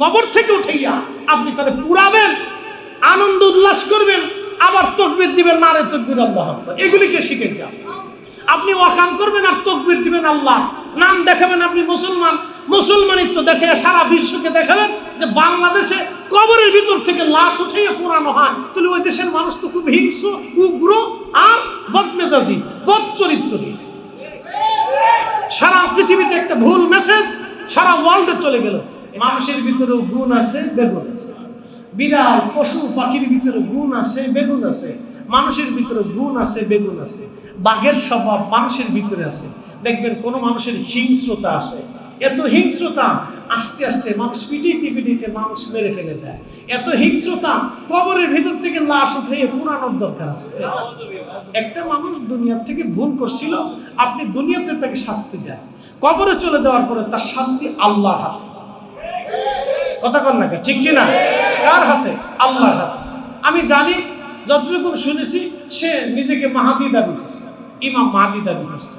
কবর থেকে উঠাইয়া আপনি তাহলে পুরাবেন, আনন্দ উল্লাস করবেন, আবার তকবির দিবেন নারে তকবির আল্লাহ। এগুলিকে শিখেছে? আপনি। ওয়াকাম করবেন আর তকবির দিবেন আল্লাহ। নাম দেখাবেন আপনি মুসলমান। মুসলমানিত্ব দেখে সারা বিশ্বকে দেখাবেন যে বাংলাদেশে কবরের ভিতর থেকে লাশ উঠাইয়া পুরানো হয়। তাহলে ওই দেশের মানুষ তো খুব হিংস্র, উগ্র আর বদমেজাজি বদ চরিত্রহীন সারা পৃথিবীতে একটা ভুল মেসেজ সারা ওয়ার্ল্ডে চলে গেল। মানুষের ভিতরেও গুণ আছে, বেগুন আছে। বিড়াল, পশু, পাখির ভিতরে গুণ আছে, বেগুন আছে। মানুষের ভিতরে গুণ আছে, বেগুন আছে। বাঘের স্বভাব মানুষের ভিতরে আছে। দেখবেন কোন মানুষের হিংস্রতা আসে এত হিংস্রতা, আস্তে আস্তে মানুষ পিটিতে পিটিতে মানুষ মেরে ফেলে দেয়। এত হিংস্রতা, কবরের ভিতর থেকে লাশ উঠে পুরানোর দরকার আছে। একটা মানুষ দুনিয়ার থেকে ভুল করছিল, আপনি দুনিয়াতে তাকে শাস্তি দেন। কবরে চলে যাওয়ার পরে তার শাস্তি আল্লাহর হাতে। কথা কর না কে? ঠিক কি না কার হাতে? আল্লাহর হাতে। আমি জানি, যতটুকু শুনেছি, সে নিজেকে মাহাদি দাবি করছে, ইমাম মাহাদি দাবি করছে।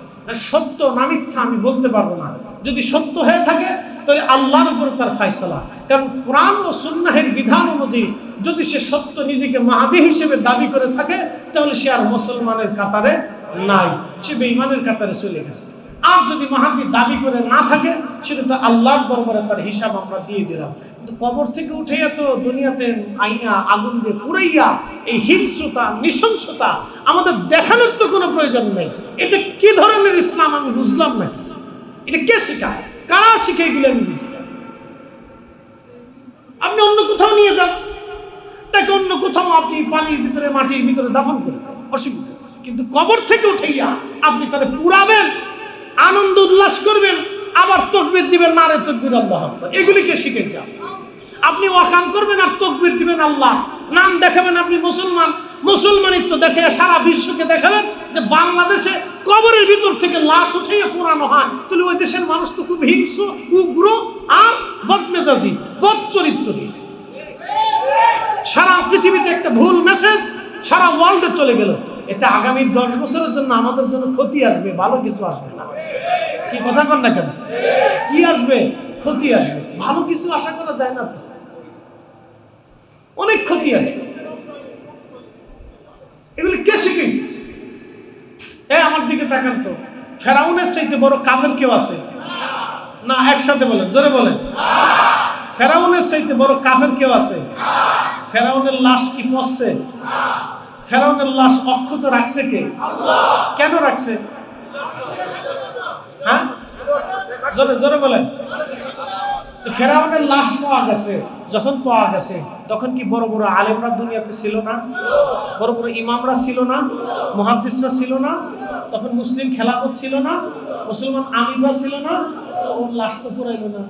সত্য না মিথ্যা আমি বলতে পারব না। যদি সত্য হয়ে থাকে, তাহলে আল্লাহর উপর তার ফায়সালা। কারণ কোরআন ও সুন্নাহের বিধান অনুযায়ী, যদি সে সত্য নিজেকে মাহাদি হিসেবে দাবি করে থাকে, তাহলে সে আর মুসলমানের কাতারে নাই। সে বেঈমানের কাতারে চলে গেছে। আর যদি মাহাদি দাবি করে না থাকে, সেটা তো আল্লাহর দরবারে তার হিসাব আমরা দিয়ে দিলাম। কিন্তু কবর থেকে উঠে তো দুনিয়াতে আইনা, আগুন দিয়ে পুড়াইয়া, এই হিংস্রতা, নৃশংসতা, আমাদের দেখানোর তো কোনো প্রয়োজন নেই। এটা কি ধরনের ইসলাম আমি বুঝলাম না। এটা কে শেখায়? কারা শিখে গেলেন আপনি অন্য কোথাও নিয়ে যান। তাকে অন্য কোথাও আপনি পানির ভিতরে, মাটির ভিতরে দাফন করে দেন। অসুবিধা কিন্তু কবর থেকে উঠাইয়া আপনি তাহলে পুরাবেন আনন্দ উল্লাস করবেন, আবার তকবির দিবেন নারে তকবির আল্লাহ। এগুলিকে শিখেছে? আপনি। ওয়াকাম করবেন আর তকবির দিবেন আল্লাহ। নাম দেখাবেন আপনি মুসলমান। মুসলমানিত্ব দেখে, সারা বিশ্বকে দেখাবেন যে বাংলাদেশে কবরের ভিতর থেকে লাশ উঠাইয়া পুরানো হয়। তাহলে ওই দেশের মানুষ তো খুব হিংস্র, উগ্র আর বদমেজাজি বদ চরিত্রহীন সারা পৃথিবীতে একটা ভুল মেসেজ সারা ওয়ার্ল্ডে চলে গেল। এতে আগামী দশ বছরের জন্য আমাদের জন্য ক্ষতি আসবে, ভালো কিছু আসবে না। কি কথা কর না কেন? কি আসবে? ক্ষতি আসবে। ভালো কিছু আশা করা যায় না তো। অনেক ক্ষতি আসবে। এগুলি কে শিখেছে? এ, আমার দিকে তাকান তো। ফেরাউনের চাইতে বড় কাফের কেউ আছে? না, একসাথে বলেন, জোরে বলেন। ফেরাউনের চাইতে বড় কাফের কেউ আছে? ফেরাউনের লাশ কি পচছে? ফেরাউনের লাশ অক্ষত রাখছে কে? কেন রাখছে? হ্যাঁ? জোরে জোরে বলেন। ফেরাউনের লাশ পাওয়া গেছে যখন পাওয়া গেছে তখন কি বড় বড় আলেমরা দুনিয়াতে ছিল না? বড় বড় ইমামরা ছিল না? মহাদিসরা ছিল না? তখন মুসলিম খেলাফত ছিল না? মুসলমান আমিররা ছিল না? ওর লাশ তো পুরাইল না।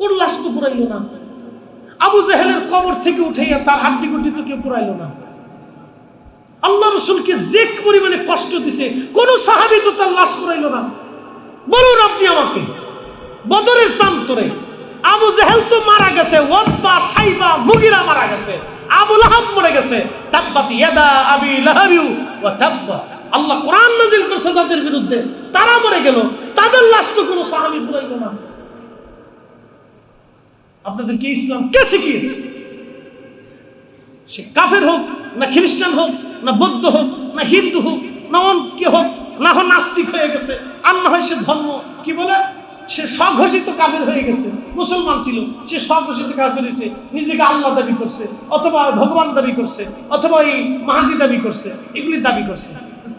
ওর লাশ তো পুরাইল না। আবু জাহেলের কবর থেকে উঠাইয়া তার হাড্ডি গুড্ডি তো কেউ পুরাইল না। আল্লাহ রসুলকে যে পরিমাণে কষ্ট দিছে, কোন সাহাবি তো তার লাশ পুরাইল না। বলুন আপনি আমাকে, বদরের প্রান্তরে আবু জাহেল তো মারা গেছে, ওয়াব্বা, সাইবা, মুগিরা মারা গেছে, আবু লাহাব মরে গেছে, তাব্বাত ইয়াদা আবি লাহাবিউ ওয়া তাব্বা। আল্লাহ কোরআন নাযিল করছে তাদের বিরুদ্ধে, তারা মরে গেল, তাদের লাশ তো কোনো সাহাবি পুরাইল না। আপনাদেরকে ইসলাম কে শিখিয়েছে? সে কাফের হোক, না খ্রিস্টান হোক, না বৌদ্ধ হোক, না হিন্দু হোক, না অন্য হোক, না হয় নাস্তিক হয়ে গেছে, আর না হয় সে ধর্ম, কি বলে? সে স্বঘোষিত কাফের হয়ে গেছে, মুসলমান ছিল, সে স্বঘোষিত কাফের হয়েছে, নিজেকে আল্লাহ দাবি করছে, অথবা ভগবান দাবি করছে, অথবা এই মাহাদি দাবি করছে, এগুলি দাবি করছে।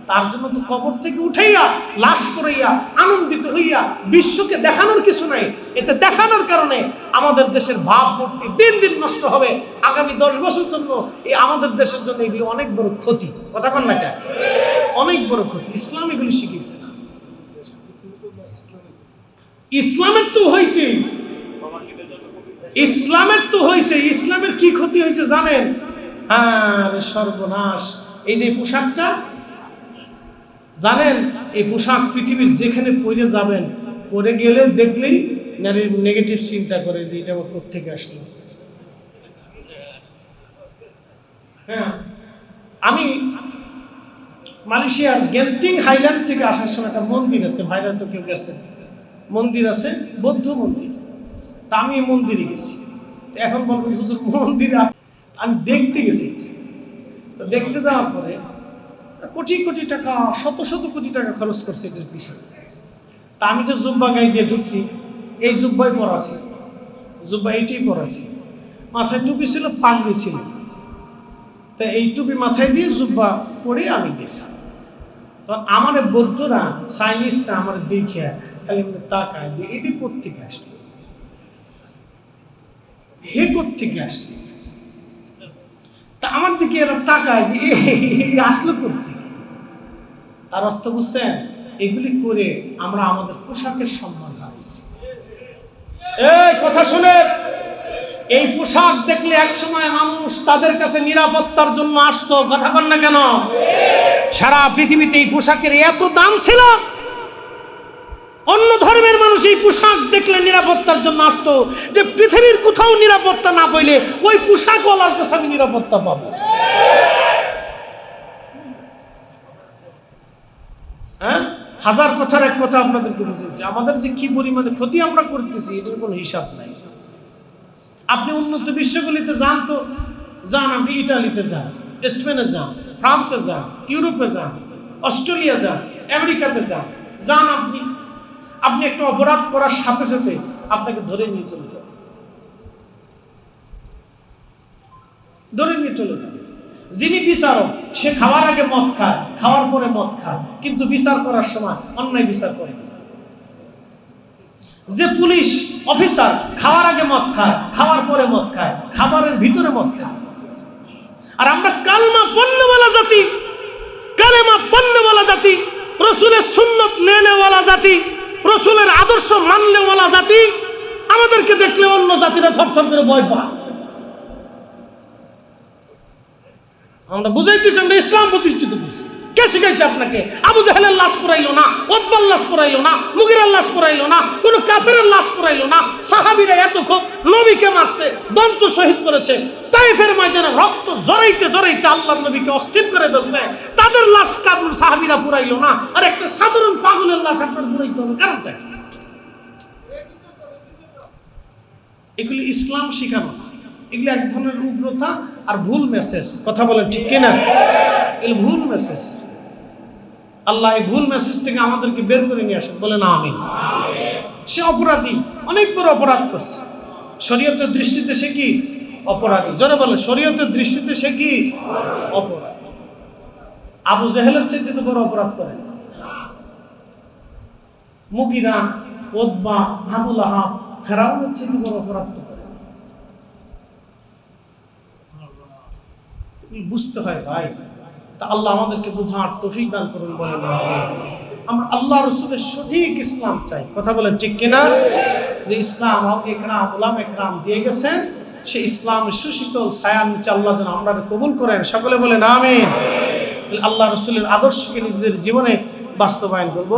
তার জন্য তো কবর থেকে উঠাইয়া, লাশ করাইয়া আনন্দিত হইয়া বিশ্বকে দেখানোর কিছু নাই। এতে দেখানোর কারণে আমাদের দেশের ভাবমূর্তি দিন দিন নষ্ট হবে। আগামী দশ বছর জন্য এই আমাদের দেশের জন্য এগুলি অনেক বড় ক্ষতি। কথা কন না কেন? অনেক বড় ক্ষতি। ইসলাম এগুলি শিখিয়েছে ইসলামের তো হয়েছে ইসলামের তো হয়েছে ইসলামের কি ক্ষতি হয়েছে জানেন? আরে সর্বনাশ। এই যে পোশাকটা জানেন, এই পোশাক পৃথিবীর যেখানে পরে যাবেন, পরে গেলে দেখলেই নারীর নেগেটিভ চিন্তা করে যে এটা আমার থেকে আসলো। হ্যাঁ আমি মালয়েশিয়ার গেন্তিং হাইল্যান্ড থেকে আসার সময় একটা মন্দির আছে ভাইরা তো কেউ গেছে মন্দির আছে, বৌদ্ধ মন্দির। তা আমি মন্দিরে গেছি। এখন হুজুর, মন্দিরে আমি দেখতে গেছি। তো দেখতে যাওয়ার পরে কোটি কোটি টাকা, শত শত কোটি টাকা খরচ করছে এটার পিছনে। তা আমি তো জুব্বা গাই দিয়ে ঢুকছি, এই জুব্বাই পরাছি জুব্বা এইটাই পরাছি মাথায় টুপি ছিল, পাগড়ি ছিল। তা এই টুপি মাথায় দিয়ে জুব্বা পরে আমি গেছি। আমার বৌদ্ধরা, চাইনিজরা আমার দেখে খালি তাকায় যে এটি কোথেকে আসলো? হে কোথেকে আমার দিকে এরা তাকায় যে, এই আসলো কোথেকে তার অর্থ বুঝছেন, এগুলি করে আমরা আমাদের পোশাকের সম্মান হারাইছি। এই, কথা শুনে এই পোশাক দেখলে এক সময় মানুষ তাদের কাছে নিরাপত্তার জন্য আসতো, কথা কন না কেন? সারা পৃথিবীতে এই পোশাকের এত দাম ছিল অন্য ধর্মের মানুষ এই পোশাক দেখলে নিরাপত্তার জন্য আসতো, যে পৃথিবীর কোথাও নিরাপত্তা না পাইলে ওই পোশাক পোশাকওয়ালার কাছে আমি নিরাপত্তা পাবো। হ্যাঁ? হাজার কথার এক কথা আপনাদেরকে বুঝেছি আমাদের যে কি পরিমাণে ক্ষতি আমরা করতেছি, এটার কোনো হিসাব নাই। আপনি উন্নত বিশ্বগুলিতে যান তো, যান, আপনি ইটালিতে যান, স্পেনে যান, ফ্রান্সে যান, ইউরোপে যান, অস্ট্রেলিয়া যান, আমেরিকাতে যান যান আপনি আপনি একটা অপরাধ করার সাথে সাথে আপনাকে ধরে নিয়ে চলে যাবে। ধরে নিয়ে চলে যাবে। যিনি বিচারক, সে খাওয়ার আগে মদ খায়, খাওয়ার পরে মদ খায়, কিন্তু বিচার করার সময় অন্যায় বিচার করে। যে পুলিশ অফিসার খাওয়ার আগে মদ খায়, খাওয়ার পরে মদ খায়, খাবারের ভিতরে মদ খায়। আর আমরা কালমা পণ্যওয়ালা জাতি, কালেমা পণ্যওয়ালা জাতি, রসুলের সুন্নত নেনেওয়ালা জাতি রসুলের আদর্শ মানলেওয়ালা জাতি, আমাদেরকে দেখলে অন্য জাতিরা থরথর করে ভয় পায়। আমরা বুঝাইতে চান ইসলাম প্রতিষ্ঠিত করছি। কে শিখাইছে আপনাকে? আবু জাহেলের লাশ পড়াইলো না ওদ্বাল লাশ পড়াইলো না, মুগিরার লাশ পড়াইলো না, কোন কাফেরের লাশ পড়াইলো না। সাহাবিরা এত খুব নবীকে মারছে? দন্ত শহীদ করেছে। তাইফের ময়দানে রক্ত জড়াইতে জড়াইতে আল্লাহ নবীকে অস্থির করে ফেলছে। তাদের লাশ কাবুল সাহাবিরা পুরাইলো না। আর একটা সাধারণ পাগলের লাশ আপনার পুরাইতে হবে, কারণটা এগুলি ইসলাম শিখানো। না। এগুলি এক ধরনের উগ্রতা আর ভুল মেসেজ কথা বলেন ঠিক কিনা? এগুলো ভুল মেসেজ আল্লাহ এই ভুল মেসেজ থেকে আমাদেরকে বের করে নিয়ে আসেন। বলে না আমি সে অপরাধী। অনেক বড় অপরাধ করছে। শরীয়তের দৃষ্টিতে সে কি? অপরাধী। জোরে বলে শরীয়তের দৃষ্টিতে সে কি? অপরাধী। আবু জেহেলের চাইতে তো বড় অপরাধ করে। মুগিরা ওদবা আবুল আহাব, ফেরাউনের চাইতে বড় অপরাধ করে এগুলো বুঝতে হয় ভাই? তা আল্লাহ আমাদেরকে বোঝার তৌফিক দান করুন বলেন আমরা আল্লাহ রসুলের সঠিক ইসলাম চাই। কথা বলেন ঠিক কিনা? যে ইসলাম একরাম ওলাম একরাম দিয়ে গেছেন, সে ইসলামের সুশীতল ছায়ার নিচে আল্লাহ যেন আমরা কবুল করেন। সকলে বলেন, আমিন। আল্লাহ রসুলের আদর্শকে নিজেদের জীবনে বাস্তবায়ন করব।